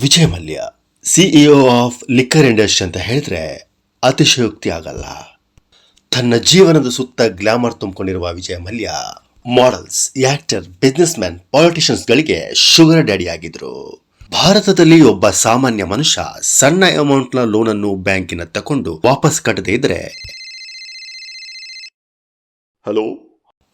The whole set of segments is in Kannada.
Vijay Mallya CEO of liquor industry ಅಂತ ಹೇಳಿದ್ರೆ ಅತಿಶಯೋಕ್ತಿ ಆಗಲ್ಲ. ತನ್ನ ಜೀವನದ ಸುತ್ತ glamour ತುಂಬಿಕೊಂಡಿರುವ Vijay Mallya models actor business ಗಳಿಗೆ ಶುಗರ್ ಡ್ಯಾಡಿ ಆಗಿದ್ರು. ಭಾರತದಲ್ಲಿ ಒಬ್ಬ ಸಾಮಾನ್ಯ ಮನುಷ್ಯ ಸಣ್ಣ ಅಮೌಂಟ್ನ ಲೋನನ್ನು ಬ್ಯಾಂಕಿನ ತಕೊಂಡು ವಾಪಸ್ ಕಟ್ಟದೇ ಇದ್ರೆ ಹಲೋ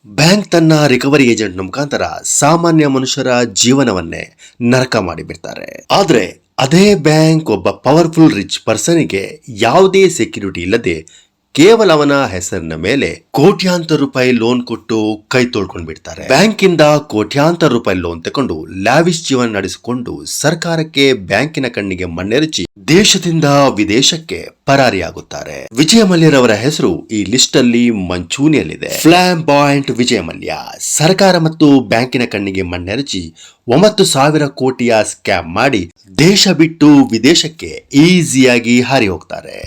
ಬ್ಯಾಂಕ್ ತನ್ನ ರಿಕವರಿ ಏಜೆಂಟ್ ಮುಖಾಂತರ ಸಾಮಾನ್ಯ ಮನುಷ್ಯರ ಜೀವನವನ್ನೇ ನರಕ ಮಾಡಿಬಿಡ್ತಾರೆ. ಆದ್ರೆ ಅದೇ ಬ್ಯಾಂಕ್ ಒಬ್ಬ ಪವರ್ಫುಲ್ ರಿಚ್ ಪರ್ಸನ್ಗೆ ಯಾವುದೇ ಸೆಕ್ಯೂರಿಟಿ ಇಲ್ಲದೆ ಕೇವಲ ಅವನ ಹೆಸರಿನ ಮೇಲೆ ಕೋಟ್ಯಾಂತರ ರೂಪಾಯಿ ಲೋನ್ ಕೊಟ್ಟು ಕೈ ತೊಳ್ಕೊಂಡು ಬಿಡ್ತಾರೆ ಬ್ಯಾಂಕಿಂದ ಕೋಟ್ಯಾಂತರ ರೂಪಾಯಿ ಲೋನ್ ತಕೊಂಡು ಲ್ಯಾವಿಶ್ ಜೀವನ ನಡೆಸಿಕೊಂಡು ಸರ್ಕಾರಕ್ಕೆ ಬ್ಯಾಂಕಿನ ಕಣ್ಣಿಗೆ ಮಣ್ಣೆರಚಿ ದೇಶದಿಂದ ವಿದೇಶಕ್ಕೆ ಪರಾರಿಯಾಗುತ್ತಾರೆ. ವಿಜಯ ಮಲ್ಯರವರ ಹೆಸರು ಈ ಲಿಸ್ಟ್ ಅಲ್ಲಿ ಮಂಚೂನಿಯಲ್ಲಿದೆ ಫ್ಲಾಮ್ ಪಾಯಿಂಟ್ ವಿಜಯ ಮಲ್ಯ ಸರ್ಕಾರ ಮತ್ತು ಬ್ಯಾಂಕಿನ ಕಣ್ಣಿಗೆ ಮಣ್ಣೆರಚಿ ಒಂಬತ್ತು ಸಾವಿರ ಕೋಟಿಯ ಸ್ಕ್ಯಾಮ್ ಮಾಡಿ ದೇಶ ಬಿಟ್ಟು ವಿದೇಶಕ್ಕೆ ಈಸಿಯಾಗಿ ಹಾರಿ ಹೋಗ್ತಾರೆ.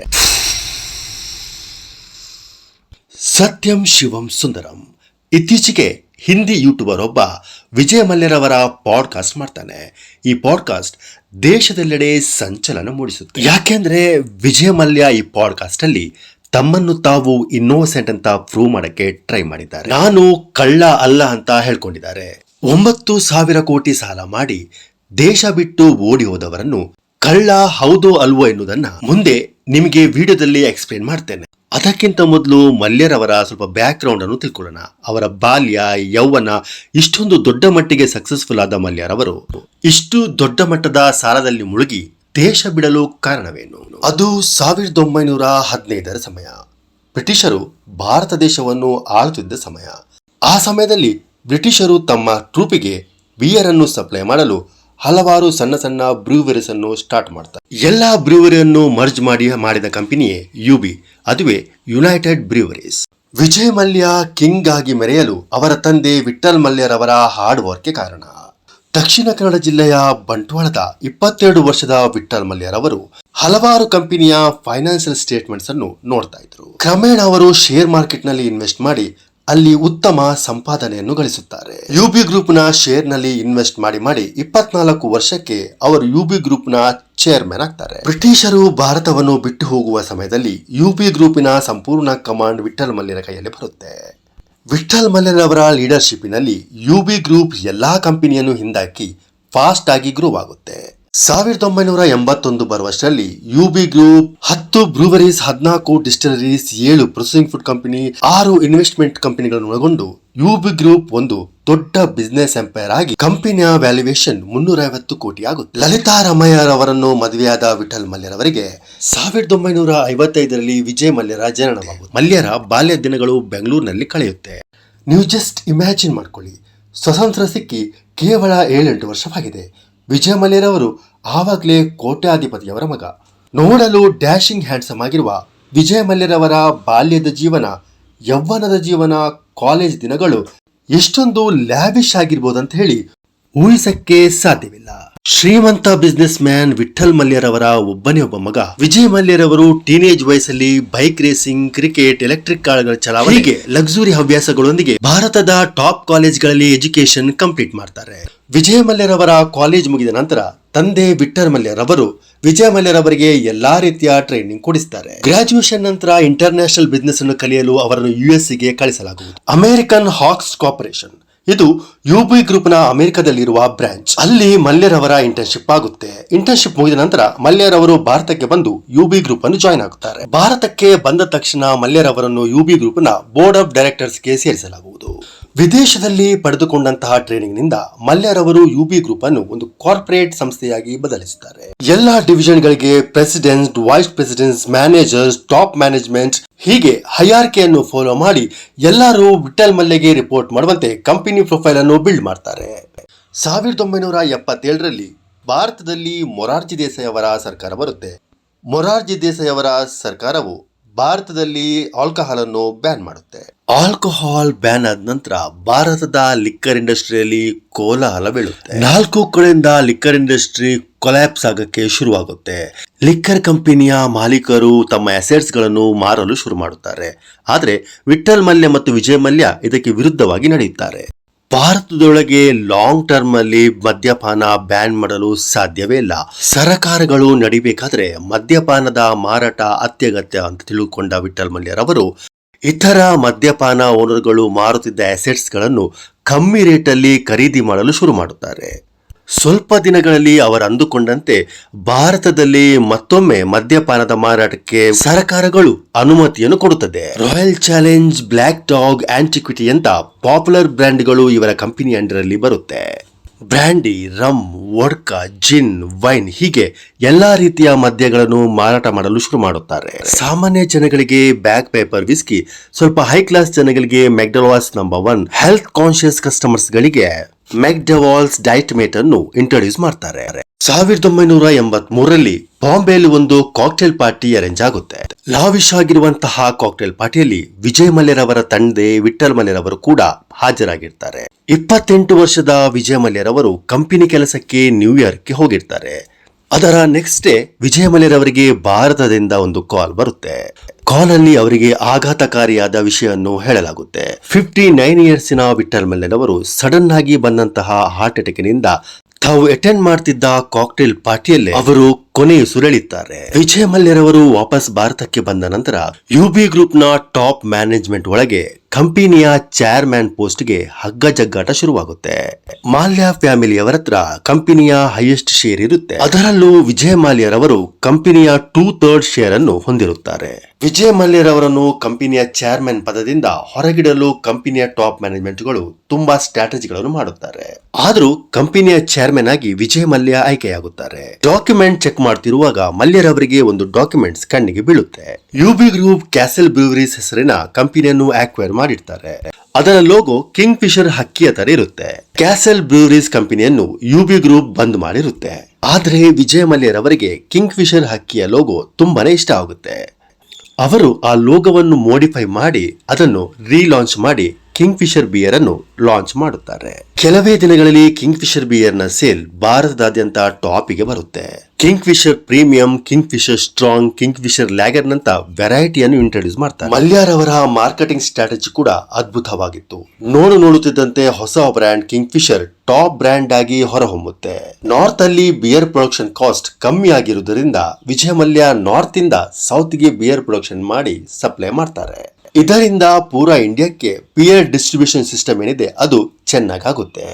ಸತ್ಯಂ ಶಿವಂ ಸುಂದರಂ. ಇತ್ತೀಚೆಗೆ ಹಿಂದಿ ಯೂಟ್ಯೂಬರ್ ಒಬ್ಬ ವಿಜಯ ಮಲ್ಯರವರ ಪಾಡ್ಕಾಸ್ಟ್ ಮಾಡ್ತಾನೆ. ಈ ಪಾಡ್ಕಾಸ್ಟ್ ದೇಶದೆಲ್ಲೆಡೆ ಸಂಚಲನ ಮೂಡಿಸುತ್ತೆ. ಯಾಕೆಂದ್ರೆ ವಿಜಯ ಮಲ್ಯ ಈ ಪಾಡ್ಕಾಸ್ಟ್ ಅಲ್ಲಿ ತಮ್ಮನ್ನು ತಾವು ಇನ್ನೋಸೆಂಟ್ ಅಂತ ಪ್ರೂವ್ ಮಾಡಕ್ಕೆ ಟ್ರೈ ಮಾಡಿದ್ದಾರೆ. ನಾನು ಕಳ್ಳ ಅಲ್ಲ ಅಂತ ಹೇಳ್ಕೊಂಡಿದ್ದಾರೆ. ಒಂಬತ್ತು ಸಾವಿರ ಕೋಟಿ ಸಾಲ ಮಾಡಿ ದೇಶ ಬಿಟ್ಟು ಓಡಿ ಹೋದವರನ್ನು ಕಳ್ಳ ಹೌದೋ ಅಲ್ವೋ ಎನ್ನುವುದನ್ನ ಮುಂದೆ ನಿಮಗೆ ವಿಡಿಯೋದಲ್ಲಿ ಎಕ್ಸ್ಪ್ಲೇನ್ ಮಾಡ್ತೇನೆ. ಅದಕ್ಕಿಂತ ಮೊದಲು ಮಲ್ಯರವರ ಸ್ವಲ್ಪ ಬ್ಯಾಕ್ ಗ್ರೌಂಡ್ ಅನ್ನು ತಿಳ್ಕೊಳ್ಳೋಣ. ಅವರ ಬಾಲ್ಯ, ಯೌವನ ಇಷ್ಟೊಂದು ದೊಡ್ಡ ಮಟ್ಟಿಗೆ ಸಕ್ಸಸ್ಫುಲ್ ಆದ ಮಲ್ಯರವರು. ಇಷ್ಟು ದೊಡ್ಡ ಮಟ್ಟದ ಸಾಲದಲ್ಲಿ ಮುಳುಗಿ ದೇಶ ಬಿಡಲು ಕಾರಣವೇನು? ಅದು ಸಾವಿರದ ಒಂಬೈನೂರ ಹದಿನೈದರ ಸಮಯ. ಬ್ರಿಟಿಷರು ಭಾರತ ದೇಶವನ್ನು ಆಳುತ್ತಿದ್ದ ಸಮಯ. ಆ ಸಮಯದಲ್ಲಿ ಬ್ರಿಟಿಷರು ತಮ್ಮ ಟ್ರೂಪಿಗೆ ಬಿಯರನ್ನು ಸಪ್ಲೈ ಮಾಡಲು ಹಲವಾರು ಸಣ್ಣ ಸಣ್ಣ ಬ್ರೂವರೀಸ್ ಅನ್ನು ಸ್ಟಾರ್ಟ್ ಮಾಡ್ತಾರೆ ಎಲ್ಲಾ ಬ್ರೂವರಿಯನ್ನು ಮರ್ಜ್ ಮಾಡಿ ಮಾಡಿದ ಕಂಪನಿಯೇ ಯುಬಿ, ಅದುವೇ United Breweries. Vijay Mallya king ಆಗಿ ಮೆರೆಯಲು ಅವರ ತಂದೆ ವಿಠಲ್ ಮಲ್ಯರವರ ಹಾರ್ಡ್ ವರ್ಕ್ಗೆ ಕಾರಣ. ದಕ್ಷಿಣ ಕನ್ನಡ ಜಿಲ್ಲೆಯ ಬಂಟ್ವಾಳದ ಇಪ್ಪತ್ತೆರಡು ವರ್ಷದ ವಿಠಲ್ ಮಲ್ಯರವರು ಹಲವಾರು ಕಂಪನಿಯ ಫೈನಾನ್ಷಿಯಲ್ ಸ್ಟೇಟ್ಮೆಂಟ್ಸ್ ಅನ್ನು ನೋಡ್ತಾ ಇದ್ರು. ಕ್ರಮೇಣ ಅವರು ಶೇರ್ ಮಾರ್ಕೆಟ್ನಲ್ಲಿ ಇನ್ವೆಸ್ಟ್ ಮಾಡಿ ಅಲ್ಲಿ ಉತ್ತಮ ಸಂಪಾದನೆಯನ್ನು ಗಳಿಸುತ್ತಾರೆ. ಯುಬಿ ಗ್ರೂಪ್ನ ಶೇರ್ನಲ್ಲಿ ಇನ್ವೆಸ್ಟ್ ಮಾಡಿ ಮಾಡಿ ಇಪ್ಪತ್ನಾಲ್ಕು ವರ್ಷಕ್ಕೆ ಅವರು ಯುಬಿ ಗ್ರೂಪ್ನ ಚೇರ್ಮನ್ ಆಗ್ತಾರೆ. ಬ್ರಿಟಿಷರು ಭಾರತವನ್ನು ಬಿಟ್ಟು ಹೋಗುವ ಸಮಯದಲ್ಲಿ ಯುಬಿ ಗ್ರೂಪಿನ ಸಂಪೂರ್ಣ ಕಮಾಂಡ್ ವಿಠಲ್ ಮಲ್ಯರ ಕೈಯಲ್ಲಿ ಬರುತ್ತೆ. ವಿಠಲ್ ಮಲ್ಯರವರ ಲೀಡರ್ಶಿಪ್ನಲ್ಲಿ ಯುಬಿ ಗ್ರೂಪ್ ಎಲ್ಲಾ ಕಂಪನಿಯನ್ನು ಹಿಂದಾಕಿ ಫಾಸ್ಟ್ ಆಗಿ ಗ್ರೋ ಆಗುತ್ತೆ. ಸಾವಿರದ ಒಂಬೈನೂರ ಎಂಬತ್ತೊಂದು ಬರುವಷ್ಟರಲ್ಲಿ ಯುಬಿ ಗ್ರೂಪ್ ಹತ್ತು ಬ್ರೂವರೀಸ್ ಹದಿನಾಲ್ಕು ಡಿಸ್ಟಿಲರೀಸ್ ಏಳು ಪ್ರೊಸೆಸಿಂಗ್ ಫುಡ್ ಕಂಪನಿ, ಆರು ಇನ್ವೆಸ್ಟ್ಮೆಂಟ್ ಕಂಪನಿಗಳನ್ನು ಒಳಗೊಂಡು ಯುಬಿ ಗ್ರೂಪ್ ಒಂದು ದೊಡ್ಡ ಬಿಸ್ನೆಸ್ ಎಂಪೈರ್ ಆಗಿ ಕಂಪನಿಯ ವ್ಯಾಲ್ಯೂಯೇಷನ್ ಮುನ್ನೂರ ಐವತ್ತು ಕೋಟಿ ಆಗುತ್ತೆ ಲಲಿತಾ ರಮಯ್ಯರವರನ್ನು ಮದುವೆಯಾದ ವಿಠಲ್ ಮಲ್ಯರವರಿಗೆ ಸಾವಿರದ ಒಂಬೈನೂರ ಐವತ್ತೈದರಲ್ಲಿ ವಿಜಯ್ ಮಲ್ಯರ ಜನನವಾಗುತ್ತೆ ಮಲ್ಯರ ಬಾಲ್ಯ ದಿನಗಳು ಬೆಂಗಳೂರಿನಲ್ಲಿ ಕಳೆಯುತ್ತೆ. ನೀವು ಜಸ್ಟ್ ಇಮ್ಯಾಜಿನ್ ಮಾಡ್ಕೊಳ್ಳಿ. ಸ್ವತಂತ್ರ ಸಿಕ್ಕಿ ಕೇವಲ ಏಳೆಂಟು ವರ್ಷವಾಗಿದೆ. ವಿಜಯ ಮಲ್ಯರವರು ಆವಾಗಲೇ ಕೋಟ್ಯಾಧಿಪತಿಯವರ ಮಗ. ನೋಡಲು ಡ್ಯಾಶಿಂಗ್ ಹ್ಯಾಂಡ್ಸಮ್ ಆಗಿರುವ ವಿಜಯ ಮಲ್ಯರವರ ಬಾಲ್ಯದ ಜೀವನ ಯೌವನದ ಜೀವನ, ಕಾಲೇಜ್ ದಿನಗಳು ಎಷ್ಟೊಂದು ಲ್ಯಾವಿಶ್ ಆಗಿರ್ಬೋದಂತ ಹೇಳಿ ಊಹಿಸಕ್ಕೆ ಸಾಧ್ಯವಿಲ್ಲ. ಶ್ರೀಮಂತ ಬಿಸ್ನೆಸ್ ಮ್ಯಾನ್ ವಿಠಲ್ ಮಲ್ಯರವರ ಒಬ್ಬನೇ ಒಬ್ಬ ಮಗ. ವಿಜಯ್ ಮಲ್ಯರವರು ಟೀನೇಜ್ ವಯಸ್ಸಲ್ಲಿ ಬೈಕ್ ರೇಸಿಂಗ್ ಕ್ರಿಕೆಟ್ ಎಲೆಕ್ಟ್ರಿಕ್ ಕಾರ್ಗಳ ಚಲಾವಣೆಗೆ ಲಕ್ಸುರಿ ಹವ್ಯಾಸಗಳೊಂದಿಗೆ ಭಾರತದ ಟಾಪ್ ಕಾಲೇಜ್ಗಳಲ್ಲಿ ಎಜುಕೇಶನ್ ಕಂಪ್ಲೀಟ್ ಮಾಡ್ತಾರೆ. ವಿಜಯ ಮಲ್ಯರವರ ಕಾಲೇಜ್ ಮುಗಿದ ನಂತರ ತಂದೆ ವಿಠಲ್ ಮಲ್ಯರವರು ವಿಜಯ ಮಲ್ಯರವರಿಗೆ ಎಲ್ಲಾ ರೀತಿಯ ಟ್ರೈನಿಂಗ್ ಕೊಡಿಸ್ತಾರೆ. ಗ್ರಾಜುಯೇಷನ್ ನಂತರ ಇಂಟರ್ನ್ಯಾಷನಲ್ ಬಿಸ್ನೆಸ್ ಅನ್ನು ಕಲಿಯಲು ಅವರನ್ನು ಯುಎಸ್ಗೆ ಕಳಿಸಲಾಗುವುದು. ಅಮೆರಿಕನ್ ಹಾಕ್ಸ್ ಕಾರ್ಪೊರೇಷನ್ ಇದು ಯುಬಿ ಗ್ರೂಪ್ನ ಅಮೆರಿಕದಲ್ಲಿರುವ ಬ್ರಾಂಚ್. ಅಲ್ಲಿ ಮಲ್ಯರವರ ಇಂಟರ್ನ್ಶಿಪ್ ಆಗುತ್ತೆ. ಇಂಟರ್ನ್ಶಿಪ್ ಮುಗಿದ ನಂತರ ಮಲ್ಯರವರು ಭಾರತಕ್ಕೆ ಬಂದು ಯುಬಿ ಗ್ರೂಪ್ ಅನ್ನು ಜಾಯ್ನ್ ಆಗುತ್ತಾರೆ ಭಾರತಕ್ಕೆ ಬಂದ ತಕ್ಷಣ ಮಲ್ಯರವರನ್ನು ಯುಬಿ ಗ್ರೂಪ್ನ ಬೋರ್ಡ್ ಆಫ್ ಡೈರೆಕ್ಟರ್ಸ್ಗೆ ಸೇರಿಸಲಾಗುವುದು. ವಿದೇಶದಲ್ಲಿ ಪಡೆದುಕೊಂಡಂತಹ ಟ್ರೈನಿಂಗ್ನಿಂದ ಮಲ್ಯರವರು ಯುಬಿ ಗ್ರೂಪ್ ಅನ್ನು ಒಂದು ಕಾರ್ಪೊರೇಟ್ ಸಂಸ್ಥೆಯಾಗಿ ಬದಲಿಸುತ್ತಾರೆ ಎಲ್ಲಾ ಡಿವಿಷನ್ ಗಳಿಗೆ president, vice president managers, top management ಹೀಗೆ ಹೈಯಾರ್ಕೆಯನ್ನು ಫಾಲೋ ಮಾಡಿ ಎಲ್ಲರೂ ವಿಠಲ್ ಮಲ್ಯಗೆ ರಿಪೋರ್ಟ್ ಮಾಡುವಂತೆ ಕಂಪನಿ ಪ್ರೊಫೈಲ್ ಅನ್ನು ಬಿಲ್ಡ್ ಮಾಡ್ತಾರೆ. ಸಾವಿರದ ಒಂಬೈನೂರ ಎಪ್ಪತ್ತೇಳರಲ್ಲಿ ಭಾರತದಲ್ಲಿ ಮೊರಾರ್ಜಿ ದೇಸಾಯಿ ಅವರ ಸರ್ಕಾರ ಬರುತ್ತೆ. ಮೊರಾರ್ಜಿ ದೇಸಾಯಿ ಅವರ ಸರ್ಕಾರವು ಭಾರತದಲ್ಲಿ ಆಲ್ಕೋಹಾಲ್ ಅನ್ನು ಬ್ಯಾನ್ ಮಾಡುತ್ತೆ. ಆಲ್ಕೋಹಾಲ್ ಬ್ಯಾನ್ ಆದ ನಂತರ ಭಾರತದ ಲಿಕ್ಕರ್ ಇಂಡಸ್ಟ್ರಿಯಲ್ಲಿ ಕೋಲಾಹಲ ಬೀಳುತ್ತೆ. ನಾಲ್ಕು ಕಡೆಯಿಂದ ಲಿಕ್ಕರ್ ಇಂಡಸ್ಟ್ರಿ ಕೊಲ್ಯಾಪ್ಸ್ ಆಗಕ್ಕೆ ಶುರುವಾಗುತ್ತೆ. ಲಿಕ್ಕರ್ ಕಂಪನಿಯ ಮಾಲೀಕರು ತಮ್ಮ ಅಸೆಟ್ಸ್ಗಳನ್ನು ಮಾರಲು ಶುರು ಮಾಡುತ್ತಾರೆ. ಆದರೆ ವಿಠಲ್ ಮಲ್ಯ ಮತ್ತು ವಿಜಯ್ ಮಲ್ಯ ಇದಕ್ಕೆ ವಿರುದ್ಧವಾಗಿ ನಡೆಯುತ್ತಾರೆ. ಭಾರತದೊಳಗೆ ಲಾಂಗ್ ಟರ್ಮ್ ಅಲ್ಲಿ ಮದ್ಯಪಾನ ಬ್ಯಾನ್ ಮಾಡಲು ಸಾಧ್ಯವೇ ಇಲ್ಲ. ಸರಕಾರಗಳು ನಡಿಬೇಕಾದ್ರೆ ಮದ್ಯಪಾನದ ಮಾರಾಟ ಅತ್ಯಗತ್ಯ ಅಂತ ತಿಳುಕೊಂಡ ವಿಠಲ್ ಮಲ್ಯರವರು ಇತರ ಮದ್ಯಪಾನ ಓನರ್ಗಳು ಮಾರುತ್ತಿದ್ದ ಅಸೆಟ್ಸ್ಗಳನ್ನು ಕಮ್ಮಿ ರೇಟಲ್ಲಿ ಖರೀದಿ ಮಾಡಲು ಶುರು ಮಾಡುತ್ತಾರೆ. ಸ್ವಲ್ಪ ದಿನಗಳಲ್ಲಿ ಅವರು ಅಂದುಕೊಂಡಂತೆ ಭಾರತದಲ್ಲಿ ಮತ್ತೊಮ್ಮೆ ಮದ್ಯಪಾನದ ಮಾರಾಟಕ್ಕೆ ಸರ್ಕಾರಗಳು ಅನುಮತಿಯನ್ನು ಕೊಡುತ್ತದೆ. Royal Challenge Black Dog Antiquity ಅಂತ ಪಾಪ್ಯುಲರ್ ಬ್ರ್ಯಾಂಡ್ಗಳು ಇವರ ಕಂಪನಿ ಅಂಡರಲ್ಲಿ ಬರುತ್ತೆ. Brandy rum vodka gin wine ಹೀಗೆ ಎಲ್ಲಾ ರೀತಿಯ ಮದ್ಯಗಳನ್ನು ಮಾರಾಟ ಮಾಡಲು ಶುರು ಮಾಡುತ್ತಾರೆ. ಸಾಮಾನ್ಯ ಜನಗಳಿಗೆ ಬ್ಯಾಕ್ ಪೇಪರ್ ವಿಸ್ಕಿ, ಸ್ವಲ್ಪ ಹೈ ಕ್ಲಾಸ್ ಜನಗಳಿಗೆ McDowell's number one health conscious customers ಗಳಿಗೆ ಮೆಕ್ಡವಾಲ್ಸ್ ಡೈಟ್ ಮೇಟ್ ಅನ್ನು ಇಂಟ್ರೊಡ್ಯೂಸ್ ಮಾಡ್ತಾರೆ. ಸಾವಿರದ ಒಂಬೈನೂರ ಎಂಬತ್ ಮೂರರಲ್ಲಿ ಬಾಂಬೆಯಲ್ಲಿ ಒಂದು ಕಾಕ್ಟೇಲ್ ಪಾರ್ಟಿ ಅರೇಂಜ್ ಆಗುತ್ತೆ. ಲಾವಿಶ್ ಆಗಿರುವಂತಹ ಕಾಕ್ಟೇಲ್ ಪಾರ್ಟಿಯಲ್ಲಿ ವಿಜಯ್ ಮಲ್ಯರವರ ತಂದೆ ವಿಠಲ್ ಮಲ್ಯರವರು ಕೂಡ ಹಾಜರಾಗಿರ್ತಾರೆ. ಇಪ್ಪತ್ತೆಂಟು ವರ್ಷದ ವಿಜಯ್ ಮಲ್ಯರವರು ಕಂಪನಿ ಕೆಲಸಕ್ಕೆ ನ್ಯೂಯಾರ್ಕ್ಗೆ ಹೋಗಿರ್ತಾರೆ. ಅದರ ನೆಕ್ಸ್ಟ್ ಡೇ ವಿಜಯ ಮಲ್ಯರವರಿಗೆ ಭಾರತದಿಂದ ಒಂದು ಕಾಲ್ ಬರುತ್ತೆ. ಕಾಲ್ ಅಲ್ಲಿ ಅವರಿಗೆ ಆಘಾತಕಾರಿಯಾದ ವಿಷಯವನ್ನು ಹೇಳಲಾಗುತ್ತೆ. ಫಿಫ್ಟಿ ನೈನ್ ಇಯರ್ಸಿನ ವಿಠಲ್ ಮಲ್ಯರವರು ಸಡನ್ ಆಗಿ ಬಂದಂತಹ ಹಾರ್ಟ್ ಅಟ್ಯಾಕ್ನಿಂದ ತಾವು ಅಟೆಂಡ್ ಮಾಡ್ತಿದ್ದ ಕಾಕ್ಟೇಲ್ ಪಾರ್ಟಿಯಲ್ಲಿ ಅವರು ಕೊನೆಯುಸುರಳಿದ್ದಾರೆ ವಿಜಯ ಮಲ್ಯರವರು ವಾಪಸ್ ಭಾರತಕ್ಕೆ ಬಂದ ನಂತರ ಯುಬಿ ಗ್ರೂಪ್ನ ಟಾಪ್ ಮ್ಯಾನೇಜ್ಮೆಂಟ್ ಒಳಗೆ ಕಂಪನಿಯ ಚೇರ್ಮನ್ ಪೋಸ್ಟ್ಗೆ ಹಗ್ಗ ಜಗ್ಗಾಟ ಶುರುವಾಗುತ್ತೆ. ಮಾಲ್ಯ ಫ್ಯಾಮಿಲಿಯವರ ಹತ್ರ ಕಂಪನಿಯ ಹೈಯೆಸ್ಟ್ ಶೇರ್ ಇರುತ್ತೆ. ಅದರಲ್ಲೂ ವಿಜಯ ಮಾಲ್ಯರವರು ಕಂಪನಿಯ ಟೂ ಥರ್ಡ್ ಶೇರ್ ಅನ್ನು ಹೊಂದಿರುತ್ತಾರೆ. ವಿಜಯ ಮಲ್ಯರವರನ್ನು ಕಂಪನಿಯ ಚೇರ್ಮನ್ ಪದದಿಂದ ಹೊರಗಿಡಲು ಕಂಪನಿಯ ಟಾಪ್ ಮ್ಯಾನೇಜ್ಮೆಂಟ್ಗಳು ತುಂಬಾ ಸ್ಟ್ರಾಟಜಿಗಳನ್ನು ಮಾಡುತ್ತಾರೆ. ಆದರೂ ಕಂಪನಿಯ ಚೇರ್ಮನ್ ಆಗಿ ವಿಜಯ್ ಮಲ್ಯ ಆಯ್ಕೆಯಾಗುತ್ತಾರೆ. ಡಾಕ್ಯುಮೆಂಟ್ ಚೆಕ್ ಮಾಡ್ತಿರುವಾಗ ಮಲ್ಯರವರಿಗೆ ಒಂದು ಡಾಕ್ಯುಮೆಂಟ್ಸ್ ಕಣ್ಣಿಗೆ ಬೀಳುತ್ತೆ. ಯುಬಿ ಗ್ರೂಪ್ ಕ್ಯಾಸಲ್ ಬ್ರೂವರೀಸ್ ಹೆಸರಿನ ಕಂಪನಿಯನ್ನು ಆಕ್ವೈರ್ ಮಾಡಿರ್ತಾರೆ. ಅದರ ಲೋಗೋ ಕಿಂಗ್ ಫಿಶರ್ ಹಕ್ಕಿಯ ತರ ಇರುತ್ತೆ. ಕ್ಯಾಸಲ್ ಬ್ರೂರೀಸ್ ಕಂಪನಿಯನ್ನು ಯುಬಿ ಗ್ರೂಪ್ ಬಂದ್ ಮಾಡಿರುತ್ತೆ. ಆದ್ರೆ ವಿಜಯ ಮಲ್ಯರವರಿಗೆ ಕಿಂಗ್ ಫಿಶರ್ ಹಕ್ಕಿಯ ಲೋಗೋ ತುಂಬಾನೇ ಇಷ್ಟ ಆಗುತ್ತೆ. ಅವರು ಆ ಲೋಗೋವನ್ನು ಮೋಡಿಫೈ ಮಾಡಿ ಅದನ್ನು ರೀಲಾಂಚ್ ಮಾಡಿ ಕಿಂಗ್ ಫಿಶರ್ ಬಿಯರ್ ಅನ್ನು ಲಾಂಚ್ ಮಾಡುತ್ತಾರೆ. ಕೆಲವೇ ದಿನಗಳಲ್ಲಿ ಕಿಂಗ್ ಫಿಶರ್ ಬಿಯರ್ ಸೇಲ್ ಭಾರತದಾದ್ಯಂತ ಟಾಪಿಗೆ ಬರುತ್ತೆ. Kingfisher premium Kingfisher strong Kingfisher lager ನಂತ ವೆರೈಟಿಯನ್ನು ಇಂಟ್ರೊಡ್ಯೂಸ್ ಮಾಡ್ತಾರೆ. ಮಲ್ಯಾರವರ ಮಾರ್ಕೆಟಿಂಗ್ ಸ್ಟ್ರಾಟಜಿ ಕೂಡ ಅದ್ಭುತವಾಗಿತ್ತು. ನೋಡು ನೋಡುತ್ತಿದ್ದಂತೆ ಹೊಸ brand Kingfisher top brand ಆಗಿ ಹೊರಹೊಮ್ಮುತ್ತೆ. ನಾರ್ತ್ ಅಲ್ಲಿ ಬಿಯರ್ ಪ್ರೊಡಕ್ಷನ್ ಕಾಸ್ಟ್ ಕಮ್ಮಿ ಆಗಿರುವುದರಿಂದ ವಿಜಯ ಮಲ್ಯ ನಾರ್ತ್ ಇಂದ ಸೌತ್ಗೆ ಬಿಯರ್ ಪ್ರೊಡಕ್ಷನ್ ಮಾಡಿ ಸಪ್ಲೈ ಮಾಡ್ತಾರೆ. ಇದರಿಂದ ಪೂರಾ ಇಂಡಿಯಾಕ್ಕೆ ಪಿಯರ್ ಡಿಸ್ಟ್ರಿಬ್ಯೂಷನ್ ಸಿಸ್ಟಮ್ ಏನಿದೆ ಅದು ಚೆನ್ನಾಗಾಗುತ್ತೆ.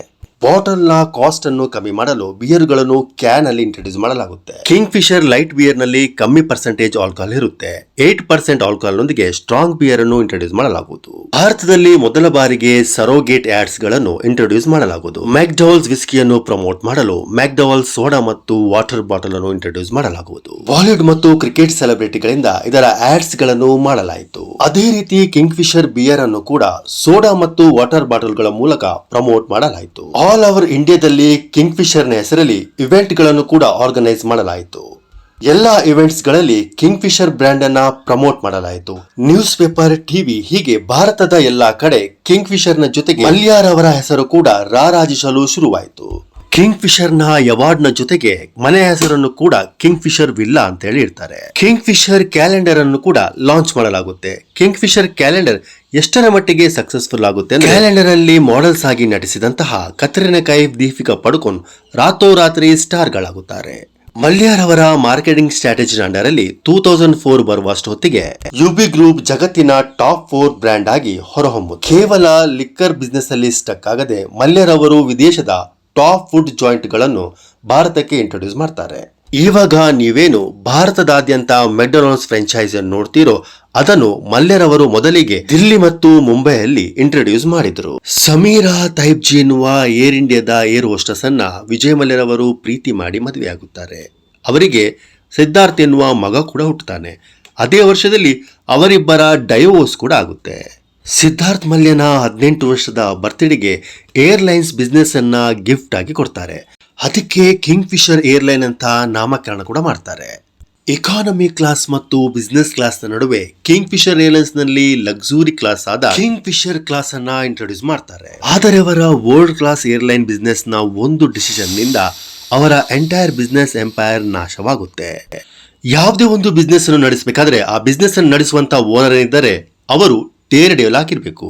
ಬಾಟಲ್ನ ಕಾಸ್ಟ್ ಅನ್ನು ಕಮ್ಮಿ ಮಾಡಲು ಬಿಯರ್ಗಳನ್ನು ಕ್ಯಾನ್ ಅಲ್ಲಿ ಇಂಟ್ರೊಡ್ಯೂಸ್ ಮಾಡಲಾಗುತ್ತೆ. ಕಿಂಗ್ ಫಿಶರ್ ಲೈಟ್ ಬಿಯರ್ನಲ್ಲಿ ಕಮ್ಮಿ ಪರ್ಸೆಂಟೇಜ್ ಆಲ್ಕೋಹಾಲ್ ಇರುತ್ತೆ. ಏಟ್ ಪರ್ಸೆಂಟ್ ಆಲ್ಕೋಹಾಲ್ ನೊಂದಿಗೆ ಸ್ಟ್ರಾಂಗ್ ಬಿಯರ್ ಅನ್ನು ಇಂಟ್ರೊಡ್ಯೂಸ್ ಮಾಡಲಾಗುವುದು. ಭಾರತದಲ್ಲಿ ಮೊದಲ ಬಾರಿಗೆ ಸರೋಗೇಟ್ ಆಡ್ಸ್ಗಳನ್ನು ಇಂಟ್ರೊಡ್ಯೂಸ್ ಮಾಡಲಾಗುವುದು. ಮ್ಯಾಕ್ಡವಲ್ಸ್ ವಿಸ್ಕಿಯನ್ನು ಪ್ರಮೋಟ್ ಮಾಡಲು ಮ್ಯಾಕ್ಡೌಲ್ ಸೋಡಾ ಮತ್ತು ವಾಟರ್ ಬಾಟಲ್ ಅನ್ನು ಇಂಟ್ರೊಡ್ಯೂಸ್ ಮಾಡಲಾಗುವುದು. ಬಾಲಿವುಡ್ ಮತ್ತು ಕ್ರಿಕೆಟ್ ಸೆಲೆಬ್ರಿಟಿಗಳಿಂದ ಇದರ ಆಡ್ಸ್ಗಳನ್ನು ಮಾಡಲಾಯಿತು. ಅದೇ ರೀತಿ ಕಿಂಗ್ ಫಿಶರ್ ಬಿಯರ್ ಅನ್ನು ಕೂಡ ಸೋಡಾ ಮತ್ತು ವಾಟರ್ ಬಾಟಲ್ಗಳ ಮೂಲಕ ಪ್ರಮೋಟ್ ಮಾಡಲಾಯಿತು. ಆಲ್ ಓವರ್ ಇಂಡಿಯಾದಲ್ಲಿ ಕಿಂಗ್ ಫಿಶರ್ನ ಹೆಸರಲ್ಲಿ ಇವೆಂಟ್ಗಳನ್ನು ಕೂಡ ಆರ್ಗನೈಸ್ ಮಾಡಲಾಯಿತು. ಎಲ್ಲ ಇವೆಂಟ್ಸ್ಗಳಲ್ಲಿ ಕಿಂಗ್ ಫಿಶರ್ ಬ್ರ್ಯಾಂಡ್ ಅನ್ನ ಪ್ರಮೋಟ್ ಮಾಡಲಾಯಿತು. ನ್ಯೂಸ್ ಪೇಪರ್, ಟಿವಿ, ಹೀಗೆ ಭಾರತದ ಎಲ್ಲಾ ಕಡೆ ಕಿಂಗ್ ಫಿಶರ್ನ ಜೊತೆಗೆ ಅವರ ಹೆಸರು ಕೂಡ ರಾರಾಜಿಸಲು ಶುರುವಾಯಿತು. ಕಿಂಗ್ ಫಿಶರ್ನ ಅವಾರ್ಡ್ನ ಜೊತೆಗೆ ಮನೆ ಹೆಸರನ್ನು ಕೂಡ ಕಿಂಗ್ ಫಿಶರ್ ವಿಲ್ಲಾ ಅಂತ ಹೇಳಿ ಇರ್ತಾರೆ ಕಿಂಗ್ ಫಿಶರ್ ಕ್ಯಾಲೆಂಡರ್ ಅನ್ನು ಕೂಡ ಲಾಂಚ್ ಮಾಡಲಾಗುತ್ತೆ. ಕಿಂಗ್ ಫಿಶರ್ ಕ್ಯಾಲೆಂಡರ್ ಎಷ್ಟರ ಮಟ್ಟಿಗೆ ಸಕ್ಸಸ್ಫುಲ್ ಆಗುತ್ತೆ ಕ್ಯಾಲೆಂಡರ್ ಅಲ್ಲಿ ಮಾಡೆಲ್ಸ್ ಆಗಿ ನಟಿಸಿದಂತಹ ಕತ್ರಿನ ಕೈಫ್ ದೀಪಿಕಾ ಪಡುಕೋನ್ ರಾತ್ರೋರಾತ್ರಿ ಸ್ಟಾರ್ಗಳಾಗುತ್ತಾರೆ. ಮಲ್ಯಾರವರ ಮಾರ್ಕೆಟಿಂಗ್ ಸ್ಟ್ರಾಟಜಿ ಅಂಡರ್ ಅಲ್ಲಿ ಟೂ ತೌಸಂಡ್ ಫೋರ್ ಬರುವಷ್ಟು ಹೊತ್ತಿಗೆ ಯುಬಿ ಗ್ರೂಪ್ ಜಗತ್ತಿನ ಟಾಪ್ ಫೋರ್ ಬ್ರ್ಯಾಂಡ್ ಆಗಿ ಹೊರಹೊಮ್ಮು ಕೇವಲ ಲಿಕ್ಕರ್ ಬಿಸ್ನೆಸ್ ಅಲ್ಲಿ ಸ್ಟಕ್ ಆಗದೆ ಮಲ್ಯರವರು ವಿದೇಶದ ಟಾಪ್ ಫುಡ್ ಜಾಯಿಂಟ್ಗಳನ್ನು ಭಾರತಕ್ಕೆ ಇಂಟ್ರೊಡ್ಯೂಸ್ ಮಾಡ್ತಾರೆ. ಇವಾಗ ನೀವೇನು ಭಾರತದಾದ್ಯಂತ ಮೆಕ್ಡೊನಾಲ್ಡ್ಸ್ ಫ್ರೆಂಚೈಸ್ ನೋಡ್ತೀರೋ ಅದನ್ನು ಮಲ್ಯರವರು ಮೊದಲಿಗೆ ದಿಲ್ಲಿ ಮತ್ತು ಮುಂಬೈಯಲ್ಲಿ ಇಂಟ್ರೊಡ್ಯೂಸ್ ಮಾಡಿದ್ರು. ಸಮೀರಾ ತೈಬ್ಜಿ ಎನ್ನುವ ಏರ್ ಇಂಡಿಯಾದ ಏರ್ ಹೋಸ್ಟಸ್ ಅನ್ನ ವಿಜಯ್ ಮಲ್ಯರವರು ಪ್ರೀತಿ ಮಾಡಿ ಮದುವೆಯಾಗುತ್ತಾರೆ. ಅವರಿಗೆ ಸಿದ್ಧಾರ್ಥ್ ಎನ್ನುವ ಮಗ ಕೂಡ ಹುಟ್ಟುತ್ತಾನೆ. ಅದೇ ವರ್ಷದಲ್ಲಿ ಅವರಿಬ್ಬರ ಡೈವೋರ್ಸ್ ಕೂಡ ಆಗುತ್ತೆ. ಸಿದ್ಧಾರ್ಥ್ ಮಲ್ಯನ ಹದಿನೆಂಟು ವರ್ಷದ ಬರ್ತ್ಡೇಗೆ ಏರ್ಲೈನ್ಸ್ ಬಿಸ್ನೆಸ್ ಅನ್ನ ಗಿಫ್ಟ್ ಆಗಿ ಕೊಡ್ತಾರೆ. ಅದಕ್ಕೆ ಕಿಂಗ್ ಫಿಶರ್ ಏರ್ಲೈನ್ ಅಂತ ನಾಮಕರಣ ಕೂಡ ಮಾಡ್ತಾರೆ. ಎಕಾನಮಿ ಕ್ಲಾಸ್ ಮತ್ತು ಬಿಸ್ನೆಸ್ ಕ್ಲಾಸ್ನ ನಡುವೆ ಕಿಂಗ್ ಫಿಶರ್ ಏರ್ಲೈನ್ಸ್ನಲ್ಲಿ ಲಕ್ಸುರಿ ಕ್ಲಾಸ್ ಆದ ಕಿಂಗ್ ಫಿಶರ್ ಕ್ಲಾಸ್ ಅನ್ನ ಇಂಟ್ರೊಡ್ಯೂಸ್ ಮಾಡ್ತಾರೆ. ಆದರೆ ಅವರ ವರ್ಲ್ಡ್ ಕ್ಲಾಸ್ ಏರ್ಲೈನ್ ಬಿಸ್ನೆಸ್ನ ಒಂದು ಡಿಸಿಷನ್ನಿಂದ ಅವರ ಎಂಟೈರ್ ಬಿಸ್ನೆಸ್ ಎಂಪೈರ್ ನಾಶವಾಗುತ್ತೆ. ಯಾವುದೇ ಒಂದು ಬಿಸ್ನೆಸ್ ಅನ್ನು ನಡೆಸಬೇಕಾದ್ರೆ ಆ ಬಿಸ್ನೆಸ್ ಅನ್ನು ನಡೆಸುವಂತ ಓನರ್ ಏನಿದ್ದಾರೆ ಅವರು ಟೇರ್ ಆಗಿರಬೇಕು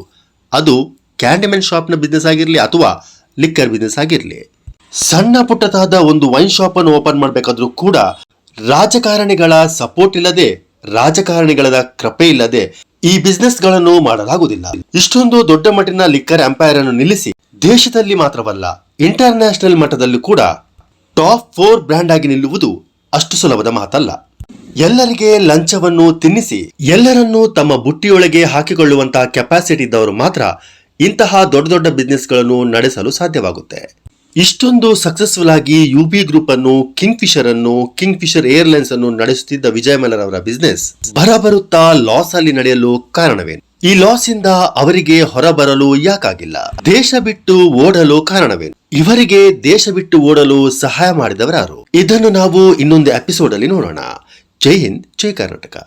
ಅದು ಶಾಪ್ ಶಾಪ್ನ ಬಿಸ್ನೆಸ್ ಆಗಿರಲಿ ಅಥವಾ ಲಿಕ್ಕರ್ ಬಿಸ್ನೆಸ್ ಆಗಿರಲಿ. ಸಣ್ಣ ಪುಟ್ಟದಾದ ಒಂದು ವೈನ್ ಶಾಪ್ ಅನ್ನು ಓಪನ್ ಮಾಡಬೇಕಾದ್ರೂ ಕೂಡ ರಾಜಕಾರಣಿಗಳ ಸಪೋರ್ಟ್ ಇಲ್ಲದೆ ರಾಜಕಾರಣಿಗಳ ಕೃಪೆ ಇಲ್ಲದೆ ಈ ಬಿಸ್ನೆಸ್ಗಳನ್ನು ಮಾಡಲಾಗುವುದಿಲ್ಲ. ಇಷ್ಟೊಂದು ದೊಡ್ಡ ಮಟ್ಟಿನ ಲಿಕ್ಕರ್ ಎಂಪೈರ್ ಅನ್ನು ನಿಲ್ಲಿಸಿ ದೇಶದಲ್ಲಿ ಮಾತ್ರವಲ್ಲ ಇಂಟರ್ನ್ಯಾಷನಲ್ ಮಟ್ಟದಲ್ಲೂ ಕೂಡ ಟಾಪ್ ಫೋರ್ ಬ್ರ್ಯಾಂಡ್ ಆಗಿ ನಿಲ್ಲುವುದು ಅಷ್ಟು ಸುಲಭದ ಮಾತಲ್ಲ. ಎಲ್ಲರಿಗೆ ಲಂಚವನ್ನು ತಿನ್ನಿಸಿ, ಎಲ್ಲರನ್ನೂ ತಮ್ಮ ಬುಟ್ಟಿಯೊಳಗೆ ಹಾಕಿಕೊಳ್ಳುವಂತಹ ಕೆಪಾಸಿಟಿ ಇದ್ದವರು ಮಾತ್ರ ಇಂತಹ ದೊಡ್ಡ ದೊಡ್ಡ ಬಿಸ್ನೆಸ್ಗಳನ್ನು ನಡೆಸಲು ಸಾಧ್ಯವಾಗುತ್ತೆ. ಇಷ್ಟೊಂದು ಸಕ್ಸಸ್ಫುಲ್ ಆಗಿ ಯು ಬಿ ಗ್ರೂಪ್ ಅನ್ನು ಕಿಂಗ್ ಫಿಶರ್ ಅನ್ನು ಕಿಂಗ್ ಫಿಶರ್ ಏರ್ಲೈನ್ಸ್ ಅನ್ನು ನಡೆಸುತ್ತಿದ್ದ ವಿಜಯ್ ಮಲ್ಲರ್ ಅವರ ಬಿಸ್ನೆಸ್ ಬರಬರುತ್ತಾ ಲಾಸ್ ಅಲ್ಲಿ ನಡೆಯಲು ಕಾರಣವೇನು? ಈ ಲಾಸ್ ಇಂದ ಅವರಿಗೆ ಹೊರಬರಲು ಯಾಕಾಗಿಲ್ಲ? ದೇಶ ಬಿಟ್ಟು ಓಡಲು ಕಾರಣವೇನು? ಇವರಿಗೆ ದೇಶ ಬಿಟ್ಟು ಓಡಲು ಸಹಾಯ ಮಾಡಿದವರಾರು? ಇದನ್ನು ನಾವು ಇನ್ನೊಂದು ಎಪಿಸೋಡ್ ಅಲ್ಲಿ ನೋಡೋಣ. ಜೈ ಹಿಂದ್, ಜೈ ಕರ್ನಾಟಕ.